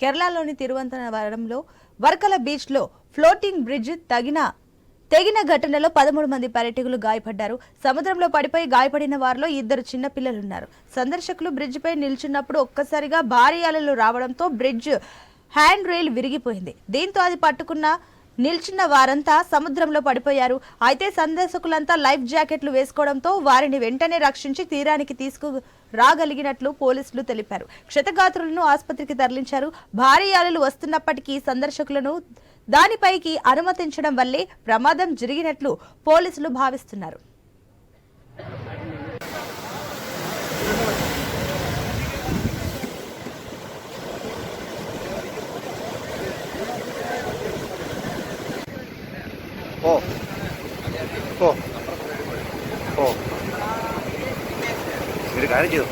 కేరళలోని తిరువంతవరంలో వర్కల బీచ్లో ఫ్లోటింగ్ బ్రిడ్జ్ తగిన తెగిన ఘటనలో పదమూడు మంది పర్యటకులు గాయపడ్డారు. సముద్రంలో పడిపోయి గాయపడిన వారిలో ఇద్దరు చిన్న పిల్లలున్నారు. సందర్శకులు బ్రిడ్జిపై నిల్చున్నప్పుడు ఒక్కసారిగా భారీ అలలు రావడంతో బ్రిడ్జ్ హ్యాండ్ రైల్ విరిగిపోయింది. దీంతో అది పట్టుకున్న నిల్చున్న వారంతా సముద్రంలో పడిపోయారు. అయితే సందర్శకులంతా లైఫ్ జాకెట్లు వేసుకోవడంతో వారిని వెంటనే రక్షించి తీరానికి తీసుకు రాగలిగినట్లు పోలీసులు తెలిపారు. క్షతగాత్రులను ఆసుపత్రికి తరలించారు. భారీ అలలు వస్తున్నప్పటికీ సందర్శకులను దానిపైకి అనుమతించడం వల్లే ప్రమాదం జరిగినట్లు పోలీసులు భావిస్తున్నారు. ഓ ഓ ഓ ഒരു കാര്യം ചെയ്തു.